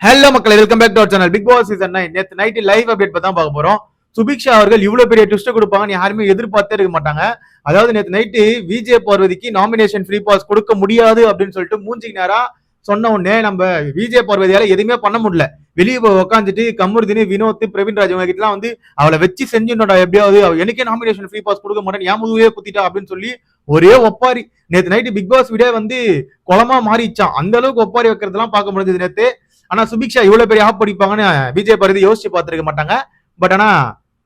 Hello மக்கள் welcome back to channel Bigg Boss season nine நேற்று night live update தான் பார்க்க போறோம். சுபிக்ஷா அவர்கள் இவ்வளவு பெரிய ட்விஸ்ட் கொடுப்பாங்கன்னு யாருமே எதிர்பார்த்தே இருக்க மாட்டாங்க. அதாவது நேற்று நைட்டு விஜய் பார்வதிக்கு நாமினேஷன் ஃப்ரீ பாஸ் கொடுக்க முடியாது அப்படின்னு சொல்லிட்டு மூஞ்சிக்கு நேரா சொன்ன உடனே நம்ம விஜய் பார்வதியால எதுவுமே பண்ண முடியல. வெளியே போய் உட்காந்துட்டு கமருதினி வினோத் பிரவீன் ராஜ் கிட்ட கிட்டலாம் வந்து அவளை வச்சு செஞ்சுடா எப்படியாவது எனக்கே நாமினேஷன் ஃப்ரீ பாஸ் கொடுக்க மாட்டேன் ஏன் முதுவே குத்திட்டா அப்படின்னு சொல்லி ஒரே ஒப்பாரி. நேற்று நைட்டு பிக் பாஸ் வீடியோ வந்து குளமா மாறிச்சான். அந்த அளவுக்கு ஒப்பாரி வைக்கிறதெல்லாம் பார்க்க முடிஞ்சது நேற்று ஆனா சுபிக்ஷா இவ்வளவு பெரிய ஆப் படிப்பாங்கன்னு விஜய் பருதி யோசிச்சு பார்த்துருக்க மாட்டாங்க. பட் ஆனா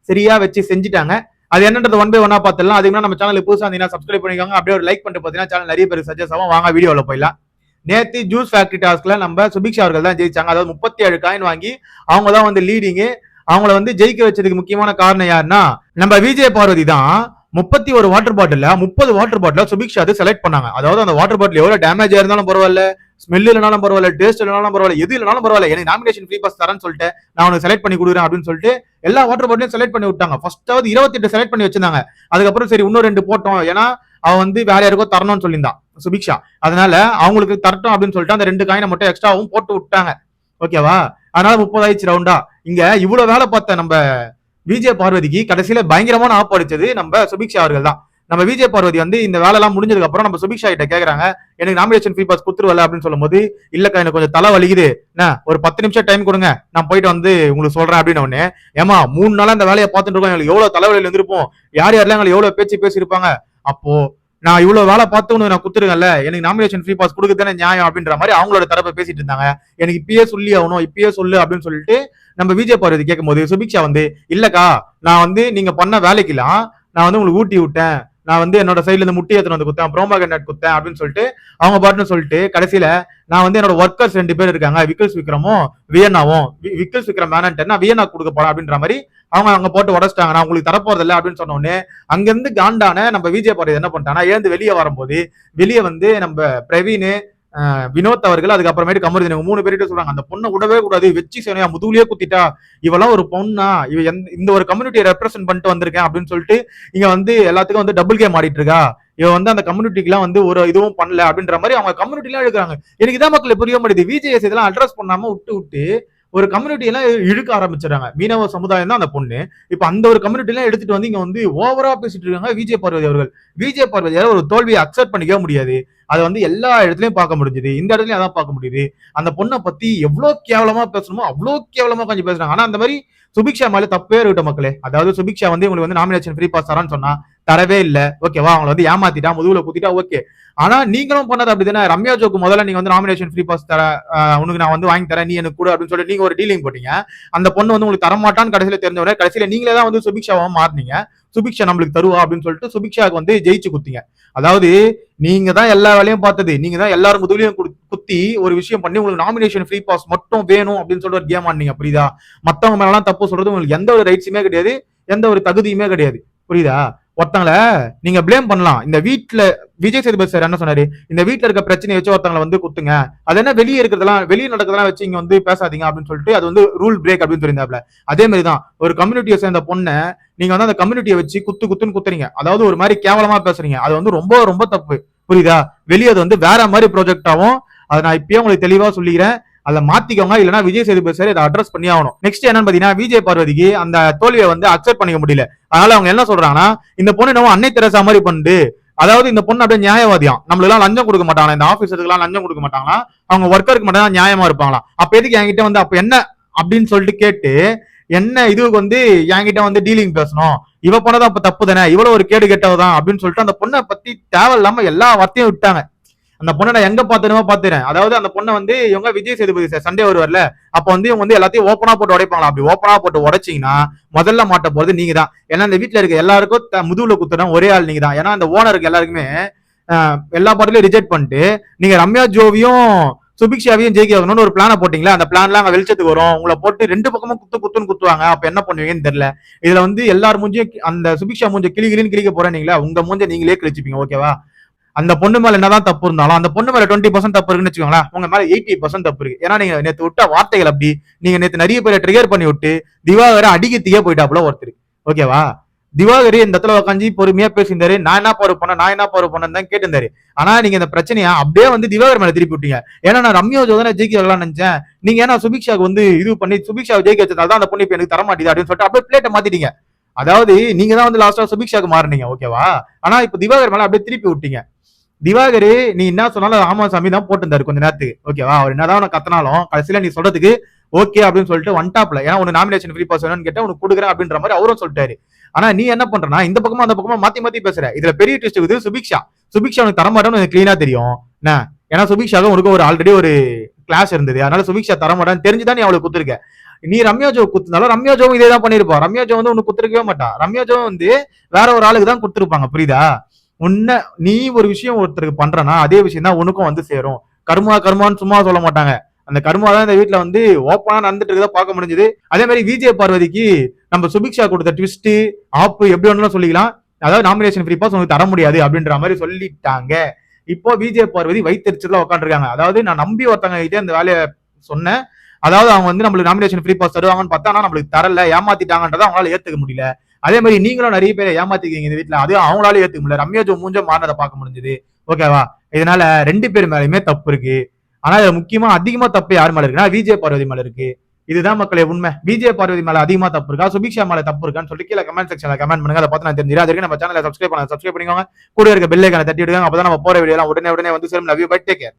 சரியா வச்சு செஞ்சுட்டாங்க. அது என்னன்றது ஒன் பை ஒன்னா பார்த்துலாம் அதுக்கு நம்ம சேனல் புதுசாக இருந்தீங்கன்னா சப்ஸ்கிரைப் பண்ணிக்கோங்க. அப்படியே ஒரு லைக் பண்ணிட்டு பார்த்தீங்கன்னா சேனல் நிறைய பேர் சஜஸ்ட் ஆகும். வாங்க வீடியோவில் போயிடலாம். நேத்து ஜூஸ் ஃபேக்டரி டாஸ்க்ல நம்ம சுபிக்ஷா அவர்கள் தான் ஜெயிச்சாங்க. அதாவது முப்பத்தி ஏழு காயின் வாங்கி அவங்க தான் வந்து லீடிங்கு அவங்கள வந்து ஜெயிக்க வச்சதுக்கு முக்கியமான காரணம் யாருன்னா நம்ம விஜய் பார்வதி தான். முப்பத்தி ஒரு வாட்டர் பாட்டில்ல முப்பது வாட்டர் பாட்டில சுபிக்ஷா அது செலக்ட் பண்ணாங்க. அதாவது அந்த வாட்டர் பாட்டில் எவ்வளவு டேமேஜ் இருந்தாலும் பரவாயில்ல ஸ்மெல் இல்லைனாலும் பரவாயில்ல டேஸ்ட் இல்லைனாலும் பரவாயில்ல எது இல்லைனாலும் பரவாயில்ல எனக்கு நாமினேஷன் ஃப்ரீ பாஸ் தரேன்னு சொல்லிட்டு நான் உனக்கு செலக்ட் பண்ணி கொடுக்குறேன் அப்படின்னு சொல்லிட்டு எல்லா வாட்டர் பாட்டிலையும் செலக்ட் பண்ணி விட்டாங்க. ஃபர்ஸ்டாவது இருபத்தி எட்டு செலக்ட் பண்ணி வச்சிருந்தாங்க. அதுக்கப்புறம் சரி இன்னும் ரெண்டு போட்டோம். ஏன்னா அவன் வந்து வேற யாருக்கோ தரணும்னு சொல்லியிருந்தான் சுபிக்ஷா அதனால அவங்களுக்கு தரட்டும் அப்படின்னு சொல்லிட்டு அந்த ரெண்டு காயினை மட்டும் எக்ஸ்ட்ராவும் போட்டு விட்டாங்க. ஓகேவா அதனால முப்பதாயிடுச்சு ரவுண்டா இங்க இவ்வளவு வேலை பார்த்த நம்ம விஜய பார்வதிக்கு கடைசியில பயங்கரமான ஆப் அடிச்சது நம்ம சுபிக்ஷா அவர்கள் தான் நம்ம விஜய் பார்வதி வந்து இந்த வேலை எல்லாம் முடிஞ்சதுக்கு அப்புறம் நம்ம சுபிக்ஷா கிட்ட கேக்குறாங்க எனக்கு நாமினேஷன் ஃப்ரீ பாஸ் குத்துருவல அப்படின்னு சொல்லும்போது இல்லக்கா எனக்கு கொஞ்சம் தலை வலிக்குது. என்ன ஒரு பத்து நிமிஷம் டைம் கொடுங்க. நான் போயிட்டு வந்து உங்களுக்கு சொல்றேன் அப்படின்னு உடனே ஏமா மூணு நாளா இந்த வேலையை பார்த்துட்டு இருக்கோம். எங்களுக்கு எவ்வளவு தலைவலியில் இருந்திருப்போம். யார் யாரெல்லாம் எங்களுக்கு எவ்வளவு பேச்சு பேசியிருப்பாங்க? அப்போ நான் இவ்வளவு வேலை பார்த்து உனக்கு நான் குத்துருங்கல்ல எனக்கு நாமினேஷன் ஃப்ரீ பாஸ் கொடுக்குறதானே நியாயம் அப்படின்ற மாதிரி அவங்களோட தரப்பை பேசிட்டு இருந்தாங்க. எனக்கு இப்பயே சொல்லி ஆகணும். இப்பயே சொல்லு அப்படின்னு சொல்லிட்டு நம்ம விஜய் பார்வதி கேட்கும்போது சுபிக்ஷா வந்து இல்லக்கா நான் வந்து நீங்க பண்ண வேலைக்கெல்லாம் நான் வந்து உங்களுக்கு ஊட்டி விட்டேன். நான் வந்து என்னோட சைட்ல இருந்து முட்டி எத்தனை வந்து குத்தேன் ப்ரோமா கண்டக்ட் குத்தேன் அப்படின்னு சொல்லிட்டு அவங்க பாட்டுன்னு சொல்லிட்டு கடைசியில நான் வந்து என்னோட ஒர்க்கர்ஸ் ரெண்டு பேர் இருக்காங்க விக்கல்ஸ் விக்ரமும் வியன்னாவும் வி- விக்கல்ஸ் விக்ரம் வேணான்ட்டு வியன்னா கொடுக்க போறேன் அப்படின்ற மாதிரி அவங்க அங்க போட்டு உடச்சிட்டாங்க நான் உங்களுக்கு தரப்போறதில்ல அப்படின்னு சொன்னோடனே அங்கிருந்து காண்டான நம்ம விஜய் பாரதி என்ன பண்ணிட்டாங்கன்னா எழுந்து வெளியே வரும்போது வெளியே வந்து நம்ம பிரவீன் வினோத் அவர்கள் அதுக்கப்புறமேட்டு கமருதீன் இவங்க மூணு பேர்கிட்ட சொல்றாங்க அந்த பொண்ணை விடவே கூடாது வெச்சி சேனையா முதுகுலயே குத்திட்டா இவெல்லாம் ஒரு பொண்ணா இவ இந்த ஒரு கம்யூனிட்டியை ரெப்ரசென்ட் பண்ணிட்டு வந்திருக்கேன் அப்படின்னு சொல்லிட்டு இங்க வந்து எல்லாத்துக்கும் வந்து டபுள் கேம் ஆடிட்டு இருக்கா? இவ வந்து அந்த கம்யூனிட்டிக்குலாம் வந்து ஒரு இதுவும் பண்ணல அப்படின்ற மாதிரி அவங்க கம்யூனிட்டிலாம் எடுக்கிறாங்க. எனக்கு இதான் மக்கள் புரிய மாட்டேது விஜேஎஸ் இதெல்லாம் அட்ரஸ் பண்ணாம விட்டு விட்டு ஒரு கம்யூனிட்டி எல்லாம் இழுக்க ஆரம்பிச்சிடறாங்க. மீனவ சமுதாயம் தான் அந்த பொண்ணு. இப்ப அந்த ஒரு கம்யூனிட்டி எல்லாம் எடுத்துட்டு வந்து இங்க வந்து ஓவரா பேசிட்டு இருக்காங்க விஜய் பார்வதி அவர்கள். விஜய் பார்வதியால ஒரு தோல்வியை அக்செப்ட் பண்ணிக்கவே முடியாது. அதை வந்து எல்லா இடத்துலயும் பார்க்க முடிஞ்சுது. இந்த இடத்துலயும் அதான் பார்க்க முடியுது. அந்த பொண்ணை பத்தி எவ்வளவு கேவலமா பேசணுமோ அவ்வளவு கேவலமா கொஞ்சம் பேசுறாங்க. ஆனா அந்த மாதிரி சுபிக்ஷா மேல தப்பே இருக்கட்டும் மக்களே. அதாவது சுபிக்ஷா வந்து உங்களுக்கு வந்து நாமினேஷன் ஃப்ரீ பாஸ் தரான்னு சொன்னா தரவே இல்லை. ஓகேவா அவங்கள வந்து ஏமாத்திட்டா முதுகுல குத்திட்டா ஓகே ஆனா நீங்களும் பண்ணது அப்படிதானே? ரம்யா ஜோக்கு முதல்ல நீங்க வந்து நாமினேஷன் ஃப்ரீ பாஸ் தர உனக்கு நான் வந்து வாங்கி தரேன் நீ எனக்கு கூட அப்படின்னு சொல்லி நீங்க ஒரு டீலிங் போட்டீங்க. அந்த பொண்ணு வந்து உங்களுக்கு தரமாட்டான்னு கடைசியில தெரிஞ்சவரை கடைசியில நீங்களே தான் வந்து சுபிக்ஷாவா மாறினீங்க. சுபிக்ஷா நம்மளுக்கு தருவா அப்படின்னு சொல்லிட்டு சுபிக்ஷாவுக்கு வந்து ஜெயிச்சு குத்திங்க. அதாவது நீங்க தான் எல்லா வேலையும் பார்த்தது. நீங்க தான் எல்லாரும் முதுகுலையும் குத்தி ஒரு விஷயம் பண்ணி உங்களுக்கு நாமினேஷன் ஃப்ரீ பாஸ் மட்டும் வேணும் அப்படின்னு சொல்லிட்டு ஒரு கேம் ஆனீங்க புரியுதா? மத்தவங்க மேலாம் தப்பு சொல்றது உங்களுக்கு எந்த ஒரு ரைட்ஸுமே கிடையாது எந்த ஒரு தகுதியுமே கிடையாது புரியுதா? ஒருத்தங்களை நீங்க ப்ளேம் பண்ணலாம். இந்த வீட்டுல விஜய் சேதுபதி சார் என்ன சொன்னாரு? இந்த வீட்டுல இருக்க பிரச்சனையை வச்சு ஒருத்தங்களை வந்து குத்துங்க. அது என்ன வெளியே இருக்கிறதெல்லாம் வெளியே நடக்கிறதெல்லாம் வச்சு இங்க வந்து பேசாதீங்க அப்படின்னு சொல்லிட்டு அது வந்து ரூல் பிரேக் அப்படின்னு சொல்லியிருந்தாப்ல அதே மாதிரி தான் ஒரு கம்யூனிட்டியை சேர்ந்த பொண்ணை நீங்க வந்து அந்த கம்யூனிட்டியை வச்சு குத்து குத்துன்னு குத்துறீங்க. அதாவது ஒரு மாதிரி கேவலமா பேசுறீங்க. அது வந்து ரொம்ப ரொம்ப தப்பு. புரியுதா? வெளியே அது வந்து வேற மாதிரி ப்ராஜெக்ட் ஆகும் அதை நான் இப்பயே உங்களுக்கு தெளிவா சொல்லிக்கிறேன். அதை மாத்திக்கோங்க இல்லைனா விஜய் சேதுபதி சார் இதை அட்ரஸ் பண்ணி ஆகணும். நெக்ஸ்ட் என்னன்னு பாத்தீங்கன்னா விஜய் பார்வதிக்கு அந்த தோல்வியை வந்து அக்செப்ட் பண்ணிக்க முடியல. அதனால அவங்க என்ன சொல்றாங்கன்னா இந்த பொண்ணு என்னவோ அன்னை தெரசா மாதிரி பண்ணுது அதாவது இந்த பொண்ணு அப்படியே நியாயவாதியாம். நம்மளெல்லாம் லஞ்சம் கொடுக்க மாட்டாங்களா? இந்த ஆபீஸருக்கு எல்லாம் லஞ்சம் கொடுக்க மாட்டாங்களா? அவங்க ஒர்க்கருக்கு மட்டும் தான் நியாயமா இருப்பாங்களா? அப்ப எதுக்கு என்கிட்ட வந்து அப்ப என்ன அப்படின்னு சொல்லிட்டு கேட்டு என்ன இதுக்கு வந்து என்கிட்ட வந்து டீலிங் பேசணும்? இவ பண்ணதான் அப்ப தப்பு தானே? இவ்வளவு ஒரு கேடு கெட்டவதான் அப்படின்னு சொல்லிட்டு அந்த பொண்ணை பத்தி தேவையில்லாம எல்லா வார்த்தையும் விட்டாங்க. அந்த பொண்ணை நான் எங்க பாத்துனமோ பாத்துறேன் அதாவது அந்த பொண்ணை வந்து இவங்க விஜய் சேதுபதி சார் சண்டே வருவார்ல அப்ப வந்து இவங்க வந்து எல்லாத்தையும் ஓப்பனா போட்டு உடைப்பாங்களா? அப்படி ஓப்பனா போட்டு உடைச்சீங்கன்னா முதல்ல மாட்ட போறது நீங்க தான் ஏன்னா இந்த வீட்டுல இருக்க எல்லாருக்கும் த- முதுகுல குத்துறோம் ஒரே ஆள் நீங்க தான் ஏன்னா அந்த ஓனருக்கு எல்லாருக்குமே எல்லா பாட்டிலையும் ரிஜெக்ட் பண்ணிட்டு நீங்க ரம்யா ஜோவியும் சுபிக்ஷாவையும் ஜெயிக்க வைக்கணும்னு ஒரு பிளானை போட்டீங்களா? அந்த பிளான்லாம் அங்கே வெளிச்சத்துக்கு வரும். உங்களை போட்டு ரெண்டு பக்கமும் குத்து குத்துன்னு குத்துவாங்க. அப்ப என்ன பண்ணுவீங்கன்னு தெரியல. இதுல வந்து எல்லார் மூஞ்சியும் அந்த சுபிக்ஷா மூஞ்ச கிளி கிளின்னு கிளிக்க போறேன்னீங்களா? உங்க மூஞ்ச நீங்களே கிழிச்சுப்பீங்க. ஓகேவா அந்த பொண்ணு மேல என்னதான் தப்பு இருந்தாலும் அந்த பொண்ணு மேல டுவெண்ட்டி பர்சன்ட் தப்பு இருக்குன்னு வச்சுக்கோங்களேன் உங்க மேல எயிட்டி பர்சன்ட் தப்பு இருக்கு. ஏன்னா நீங்க நேற்று விட்ட வார்த்தைகள் அப்படி நீங்க நேற்று நிறைய பேரை ட்ரிகர் பண்ணி விட்டு திவாகரை அடிக்கத்தியே போயிட்டாப்புல ஒருத்தர். ஓகேவா? திவாகரி இந்த இடத்துல உட்காந்து பொறுமையா பேசியிருந்தாரு. நான் என்ன பாரு பண்ண நான் என்ன பாரு பண்ணேன்னு தான் கேட்டிருந்தாரு. ஆனா நீங்க இந்த பிரச்சனையை அப்படியே வந்து திவாகர் மேல திருப்பி விட்டீங்க. ஏன்னா நான் ரம்யா ஜோதனை ஜெயிக்க வரலாம்னு நினைச்சேன். நீங்க ஏன்னா சுபிக்ஷாக்கு வந்து இது பண்ணி சுபிக்ஷா ஜெயிக்க வச்சதால தான் அந்த பொண்ணு இப்ப எனக்கு தர மாட்டேது அப்படின்னு சொல்லிட்டு அப்படியே பிளேட்டை மாத்திட்டீங்க. அதாவது நீங்க தான் வந்து லாஸ்டா சுபிக்ஷாக்கு மாறினீங்க. ஓகேவா? ஆனா இப்ப திவாகர் மேல அப்படியே திருப்பி விட்டீங்க. திவாகர் நீ என்ன சொன்னாலும் ராமா சாமி தான் போட்டிருந்தாரு கொஞ்ச நேரத்துக்கு. ஓகேவா அவர் என்னதான் உனக்கு கத்தனாலும் கடைசியில நீ சொல்றதுக்கு ஓகே அப்படின்னு சொல்லிட்டு ஒன் டாப்ல ஏன்னா உனக்கு நாமினேஷன் ஃப்ரீ பாஸ் வேணும்னு கேட்டா உனக்கு கொடுக்குறேன் அப்படின்ற மாதிரி அவரும் சொல்லிட்டாரு. ஆனா நீ என்ன பண்றனா இந்த பக்கமா அந்த பக்கமா மாத்தி மாத்தி பேசுற. இதுல பெரிய ட்விஸ்ட் இருக்குது சுபிக்ஷா. சுபிக்ஷா உனக்கு தரமாட்டேன்னு எனக்கு கிளீனா தெரியும். என்ன? ஏன்னா சுபிக்ஷாவும் உனக்கு ஒரு ஆல்ரெடி ஒரு கிளாஸ் இருந்தது. அதனால சுபிக்ஷா தரமாட்டான்னு தெரிஞ்சுதான் நீ அவளுக்கு குத்துருக்க நீ ரம்யா ஜோ குத்துனாலும் ரம்யா ஜோவும் இதே தான் பண்ணிருப்பா ரம்யா ஜோ வந்து உனக்கு குத்துருக்கவே மாட்டான் ரம்யா ஜோ வந்து வேற ஒரு ஆளுக்கு தான் கொடுத்துருப்பாங்க புரியுதா? உன்ன நீ ஒரு விஷயம் ஒருத்தருக்கு பண்றனா அதே விஷயம் தான் உனக்கும் வந்து சேரும். கர்மா கர்மான்னு சும்மா சொல்ல மாட்டாங்க. அந்த கர்மா தான் இந்த வீட்டுல வந்து ஓப்பனா நடந்துட்டு இருக்கதா பார்க்க முடிஞ்சது. அதே மாதிரி விஜய் பார்வதிக்கு நம்ம சுபிக்ஷா கொடுத்த ட்விஸ்ட் ஆப்பு எப்படி வேணாலும் சொல்லிக்கலாம். அதாவது நாமினேஷன் ஃப்ரீ பாஸ் உங்களுக்கு தர முடியாது அப்படின்ற மாதிரி சொல்லிட்டாங்க. இப்போ விஜய் பார்வதி வைத்தறிச்சல உட்காந்துருக்காங்க அதாவது நான் நம்பி ஒருத்தவங்க கிட்டே அந்த வேலையை சொன்னேன். அதாவது அவங்க வந்து நம்மளுக்கு நாமினேஷன் ஃப்ரீ பாஸ் தருவாங்கன்னு பார்த்தா ஆனால் நம்மளுக்கு தரல ஏமாத்திட்டாங்கன்றதை அவங்களால ஏத்துக்க முடியல. அதே மாதிரி நீங்களும் நிறைய பேரை ஏமாத்திருக்கீங்க இந்த வீட்டுல அது அவங்களால ஏத்துக்க முடியல. ரம்யா ஜோ மூஞ்ச மாறினதை பார்க்க முடிஞ்சது. ஓகேவா இதனால ரெண்டு பேர் மேலயுமே தப்பு இருக்கு. ஆனா இதுல முக்கியமா அதிகமா தப்பு யார் மேல இருக்குன்னா விஜய பார்வதி மேல இருக்கு. இதுதான் மக்களே உண்மை. விஜய பார்வதி மேல அதிகமா தப்பு இருக்கா? சுபிக்ஷா மேல தப்பு இருக்கான்னு சொல்லி கீழே கமெண்ட் செக்ஷன்ல கமெண்ட் பண்ணுங்க. அதை பார்த்து நான் தெரிஞ்சிடும் அதுக்கு நம்ம சேனலை சப்ஸ்கிரைப் பண்ண சப்ஸ்கிரைப் பண்ணிக்கோங்க. கூட இருக்க பெல்லைக்கான தட்டி விடுங்க. அப்பதான் நம்ம போற வீடியோ உடனே உடனே வந்து சேரும். Love you bye take care